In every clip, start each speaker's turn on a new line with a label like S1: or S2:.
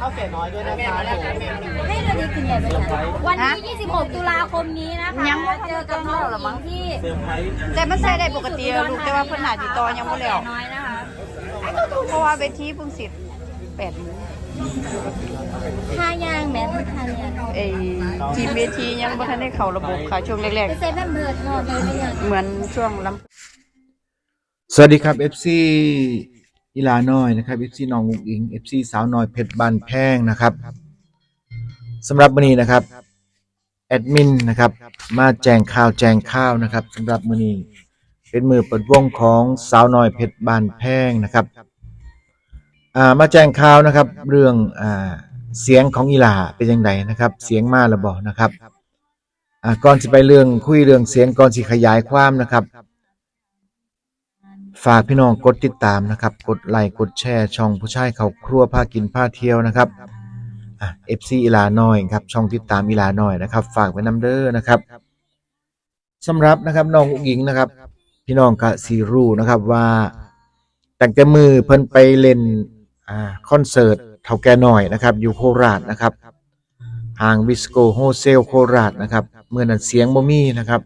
S1: ข้าวเก๋น้อยด้วยนะครับผม
S2: ให้เราดีขึ้นใหญ่ไปเลยวันที่ 26 ตุลาคมนี้นะคะ
S3: ยังบ่
S2: เจอกับน้องหญิงที่
S1: เซอร์ไพรส์
S3: แต่มันใส่ได้ปกติอะลูกแต่ว่าเพิ่นหาติดต่อยังบ่แล้ว
S2: น้อยนะคะ
S3: เพราะว่าเวทีเพิ่งสิแปดมื้อ
S2: ท่ายางแม่ท่ายาง
S3: ไอ้ทีมเวทียังบ่ทันได้เข้าระบบค่ะช่วงแรก
S2: ไปเซฟแม่เบิร์ดนอนเลยไม่ยัง
S3: ๆเหมือนช่วงลำ
S4: สวัสดีครับ FC อีลาน้อยนะครับ FC น้องอุ๋งอิง FC สาวน้อยเพชรบานแพงนะครับสำหรับวันนี้นะครับแอดมินนะครับมาแจ้งข่าวแจ้งข่าวนะครับสำหรับมือนี้เป็นมือเปิดวงของสาวน้อยเพชรบานแพงนะครับมาแจ้งข่าวนะครับ เรื่องอเสียงของอีหลาเป็นยังไงนะครับ เสียงมาแล้วบ่นะครับก่อนสิไปเรื่องคุยเรื่องเสียงก่อนสิขยายความนะครับ ฝากพี่น้องกดติดตามนะครับ กดไลค์กดแชร์ช่องผู้ชายเขาครัวพากินพาเที่ยวนะครับอะ FC อีลาน้อยครับช่องติดตามอีลาน้อยนะครับ ฝากไว้น้ำเด้อนะครับสำหรับนะครับน้องอุ๋งอิงนะครับ พี่น้องกะสีรู้นะครับว่าตั้งแต่มือเพิ่นไปเล่นอ่าคอนเสิร์ตเท่าแก่น้อยนะครับ อยู่โคราชนะครับห่างวิสโกโฮเซลโคราชนะครับเมื่อนั้นเสียงบ่มีนะครับ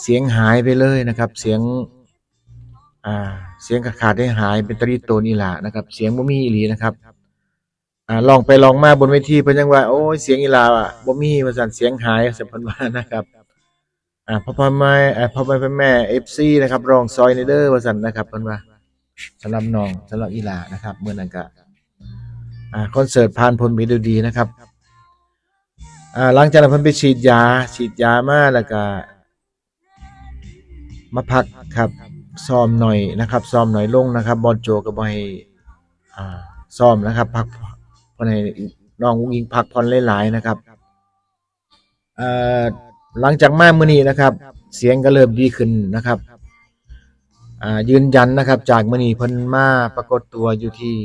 S4: เสียงหายไปเลยนะครับ เสียง อ่า เสียงขาดได้หายเป็นตรีโตนี่ล่ะนะครับ เสียงบ่มีอีหลีนะครับ อ่าลองไปลองมาบนเวทีเพิ่นยังว่าโอ้ยเสียงอีลาอะบ่มีว่าซั่นเสียงหายสัมพันว่านะครับอ่าพ่อพ่อแม่อ่าพ่อแม่แม่ FC นะครับรองซอยในเด้อว่าซั่นนะครับเพิ่นว่าสำหรับน้องสำหรับอีลานะครับเมื้อนั้นก็อ่าคอนเสิร์ตผ่านพ้นไปด้วยดีนะครับอ่าหลังจากนั้นเพิ่นไปฉีดยาฉีดยามาแล้วก็มาพักครับ ซ้อมหน่อยนะครับซ้อมหน่อยลงนะครับ บอลโจก็บ่ให้อ่าซ้อมนะครับ พักเพิ่นให้น้องอุ้งอิงพักผ่อนหลายๆนะครับเอ่อหลังจากมามื้อนี้นะครับ เสียงก็เริ่มดีขึ้นนะครับอ่ายืนยันนะครับ จากมื้อนี้เพิ่นมาปรากฏตัวอยู่ที่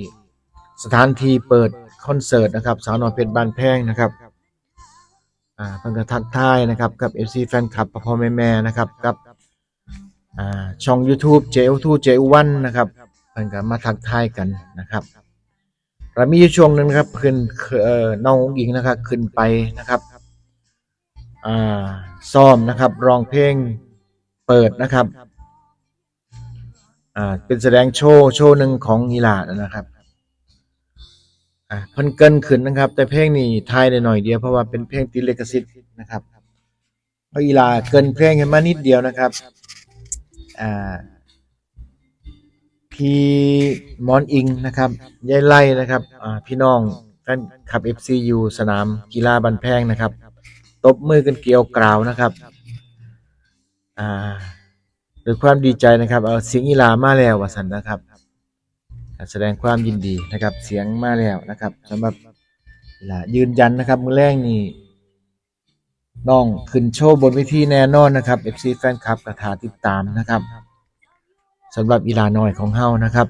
S4: สถานที่เปิดคอนเสิร์ตนะครับ สาวน้อยเพชรบ้านแพงนะครับอ่าเพิ่นก็ทักทายนะครับกับ FC แฟนคลับพ่อแม่ๆนะครับกับ อ่าช่อง YouTube JO2 JO1 นะครับเพิ่นก็มาทักทายกันนะครับแล้วมีอยู่ช่วงหนึ่งครับขึ้นเอ่อน้องอุ๋งอิงนะครับขึ้นไปนะครับอ่าซ้อมนะครับร้องเพลงเปิดนะครับอ่าเป็นแสดงโชว์โชว์หนึ่งของอีหลานะครับอ่าเพิ่นเกินขึ้นนะครับ แต่เพลงนี้ทายได้หน่อยเดียวเพราะว่าเป็นเพลงติดลิขสิทธิ์นะครับเพราะอีหลาเกินเพลงขึ้นมานิดเดียวนะครับ พี่มอนอิงนะครับยายไล่นะครับพี่น้องแฟนคลับ FC อยู่สนามกีฬาบันแพงนะครับ ตบมือกันเกลียวกราวนะครับด้วยความดีใจนะครับ เอาเสียงอีลามาแล้ววสันนะครับแสดงความยินดีนะครับ เสียงมาแล้วนะครับสำหรับยืนยันนะครับมือแรกนี่ น้องขึ้นโชว์บนเวทีแน่นอนนะครับ FC แฟนคลับกระถาติดตามนะครับสำหรับอีลาน้อยของเฮานะครับ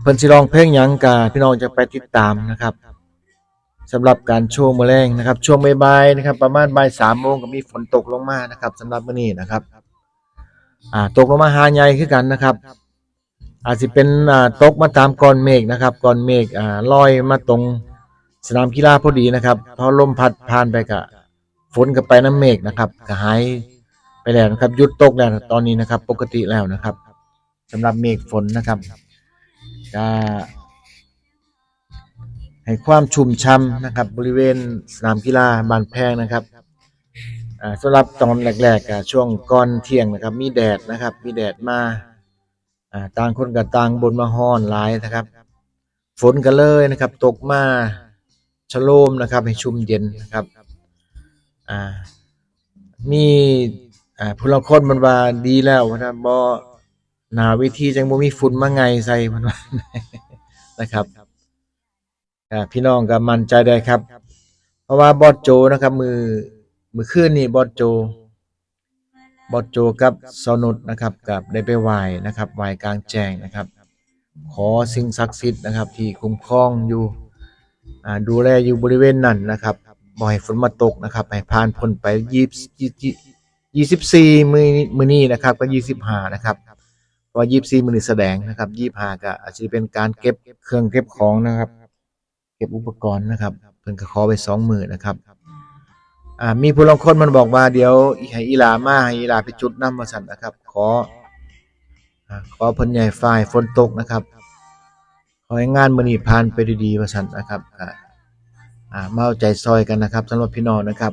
S4: เพิ่นสิร้องเพลงหยังกะพี่น้องจะไปติดตามนะครับสำหรับการโชว์มื้อแรงนะครับ ช่วงบ่ายๆนะครับ ประมาณบ่าย3โมงก็มีฝนตกลงมานะครับสำหรับมื้อนี้นะครับอ่าตกลงมาหาใหญ่คือกันนะครับ อาจสิเป็นอ่าตกมาตามก้อนเมฆนะครับก้อนเมฆอ่าลอยมาตรง สนามกีฬาพอดีนะครับพอลมพัดผ่านไปกะฝนกับไปน้ำเมฆนะครับก็หายไปแล้วนะครับหยุดตกแล้วตอนนี้นะครับ ปกติแล้วนะครับสำหรับเมฆฝนนะครับก็ให้ความชุ่มช่ำนะครับ บริเวณสนามกีฬาบานแพงนะครับอ่าสำหรับตอนแรกๆก็ช่วงก่อนเที่ยงนะครับ มีแดดนะครับ มีแดดมาต่างคนกับต่างบนมาฮ้อนหลายนะครับ ฝนก็เลยนะครับ ตกมา ชโลมนะครับให้ชุ่มเย็นนะครับอ่ามีอ่าผู้ลางคนมันว่าดีแล้วนะบ่หนาวิธีจังบ่มีฝุ่นมาไงใส่มันว่านะครับพี่น้องก็มั่นใจได้ครับ เพราะว่าบอสโจนะครับ มือมือคืนนี่บอสโจบอสโจกับสนุดนะครับกับได้ไปไหว้นะครับไหว้กลางแจ้งนะครับ ขอสิ่งศักดิ์สิทธิ์นะครับ ที่คุ้มครองอยู่ ดูแลอยู่บริเวณนั้นนะครับบ่ให้ฝนมาตกนะครับให้ผ่านพ้นไปยี่ยี่สิบสี่มือมือนี้นะครับก็ยี่สิบห้านะครับพราะว่ายี่สี่มือนี้แสดงนะครับยี่ห้าก็อาจจะเป็นการเก็บเครื่องเก็บของนะครับ เก็บอุปกรณ์นะครับเพิ่นก็ขอไปสองมือนะครับอ่ามีผู้ลางคนมันบอกว่าเดี๋ยวให้อีหลามาให้อีหลาไปจุดน้ำมาสั่นนะครับ ขอขอเพิ่นใหญ่ฝ่ายฝนตกนะครับ ให้งานมือนี้ผ่านไปด้วยดีว่าสันนะครับอ่ามาเอาใจซอยกันนะครับสำหรับพี่น้องนะครับ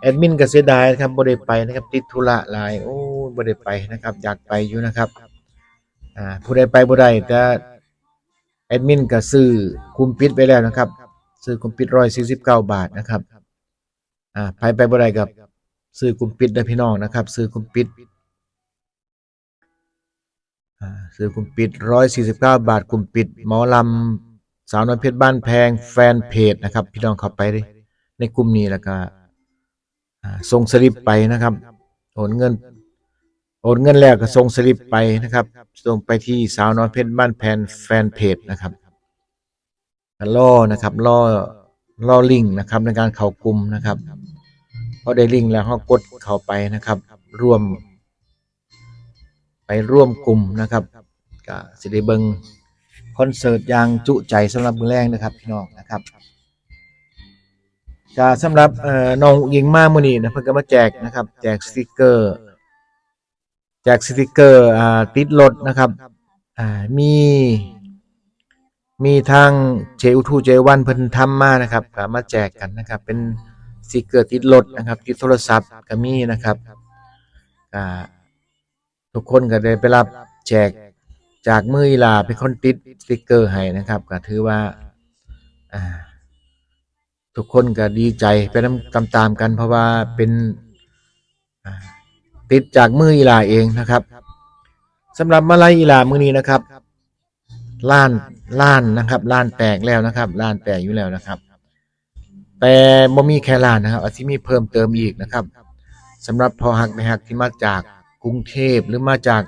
S4: แอดมินก็เสียดายนะครับบ่ได้ไปนะครับ ติดธุระหลายโอ้บ่ได้ไปนะครับ อยากไปอยู่นะครับอ่าผู้ใดไปบ่ได้แต่แอดมินก็ซื้อคุมปิดไว้แล้วนะครับ ซื้อคุมปิด149บเก้าบาทนะครับอ่าไปไปบ่ได้กับซื้อกลุ่มปิดได้พี่น้องนะครับ ซื้อกลุ่มปิด ซื้อกลุ่มปิด 149 บาท กลุ่มปิดหมอลำสาวน้อยเพชรบ้านแพงแฟนเพจนะครับ พี่น้องเข้าไปเลยในกลุ่มนี้แล้วก็ส่งสลิปไปนะครับ โอนเงิน โอนเงินแล้วก็ส่งสลิปไปนะครับ ส่งไปที่สาวน้อยเพชรบ้านแพงแฟนเพจนะครับล่อนะครับล่อรอลิงนะครับในการเข้ากลุ่มนะครับพอได้ลิงแล้วเขากดเข้าไปนะครับ ร่วม ไปร่วมกลุ่มนะครับก็สิได้เบิงคอนเสิร์ตยางจุใจสำหรับมือแรงนะครับพี่น้องนะครับก็สำหรับน้องยิงมามื้อนี้นะเพิ่นก็มาแจกนะครับ แจกสติกเกอร์แจกสติกเกอร์ติดรถนะครับมีมีทางเจอุทูเจวันเพิ่นทำมานะครับก็มาแจกกันนะครับ เป็นสติกเกอร์ติดรถนะครับ ติดโทรศัพท์ก็มีนะครับก็ ทุกคนก็ได้ไปรับแจกจากมืออีหลาเป็นคนติดสติกเกอร์ให้นะครับ ก็ถือว่าทุกคนก็ดีใจไปนำตามๆกัน เพราะว่าเป็นติดจากมืออีหลาเองนะครับสำหรับมาลัยอีหลามือนี้นะครับล้านล้านนะครับล้านแตกแล้วนะครับล้านแตกอยู่แล้วนะครับ แต่บ่มีแค่ล้านนะครับอาจจะมีเพิ่มเติมอีกนะครับสำหรับพอหักไม่หักที่มาจาก กรุงเทพหรือมาจาก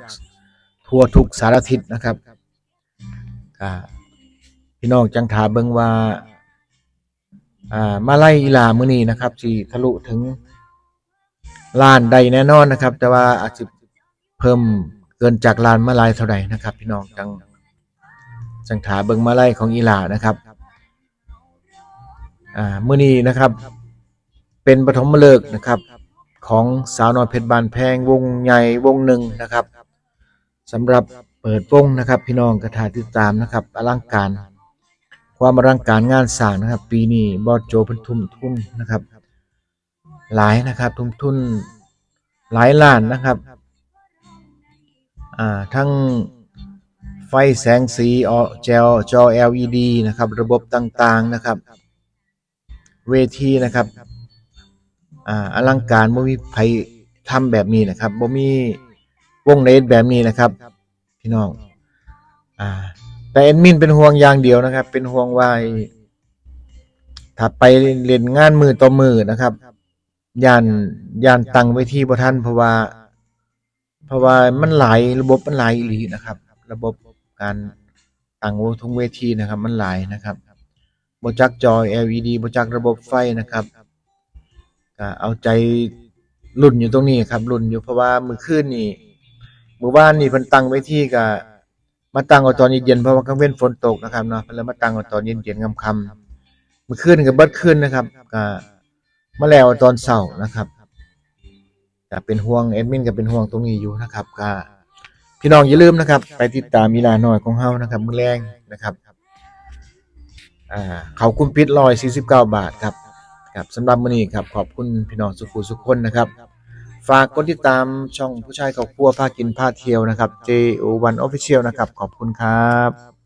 S4: ทั่วทุกสารทิศนะครับก็พี่น้องจังถาเบิงว่าอ่ามาไล่อีหลามื้อนี้นะครับสิทะลุถึงล้านใดแน่นอนนะครับ แต่ว่าอาจจะเพิ่มเกินจากล้านมาลายเท่าใดนะครับ พี่น้องจังจังถาเบิงมาไล่ของอีหลานะครับอ่ามื้อนี้นะครับ เป็นปฐมฤกษ์นะครับ ของสาวน้อยเพชรบานแพงวงใหญ่วงหนึ่งนะครับสำหรับเปิดวงนะครับพี่น้องกระถาติดตามนะครับอลังการ ความอลังการงานสร้างนะครับ ปีนี้บอสโจเพิ่นทุ่มทุนนะครับ หลายนะครับทุ่มทุนหลายล้านนะครับอ่าทั้งไฟแสงสีออจอจอ LED นะครับ ระบบต่างๆนะครับ เวทีนะครับ อ่าอลังการบ่มีไผทำแบบนี้นะครับบ่มีวงเลนแบบนี้นะครับ พี่น้องอ่า แต่แอดมินเป็นห่วงอย่างเดียวนะครับ เป็นห่วงว่าถ้าไปเล่นงานมือต่อมือนะครับย่านย่านตั้งเวทีบ่ทันเพราะว่า เพราะว่ามันหลายระบบมันหลายอีหลีนะครับ ระบบการตั้งวงทุงเวทีนะครับ มันหลายนะครับบ่จักจอ LED บ่จักระบบไฟนะครับ ก็เอาใจรุ่นอยู่ตรงนี้ครับรุ่นอยู่เพราะว่ามื้อคืนนี่มื้อวานนี่เพิ่นตั้งเวทีก็มาตั้งเอาตอนเย็นๆเพราะว่ากลางเว้นฝนตกนะครับเนาะเพิ่นเลยมาตั้งเอาตอนเย็นๆค่ำๆมื้อคืนก็เบิดคืนนะครับก็มาแล้วตอนเช้านะครับก็เป็นห่วงแอดมินก็เป็นห่วงตรงนี้อยู่นะครับก็พี่น้องอย่าลืมนะครับ ไปติดตามมีลาหน่อยของเฮานะครับ มื้อแรงนะครับอ่าเขาคุมพิษ149 บาทครับ ครับสำหรับมื้อนี้ครับขอบคุณพี่น้องสุขุสุขคนนะครับ ฝากกดติดตามช่องผู้ชายครอบครัวพากินพาเที่ยวนะครับ JO1 Official นะครับ ขอบคุณครับ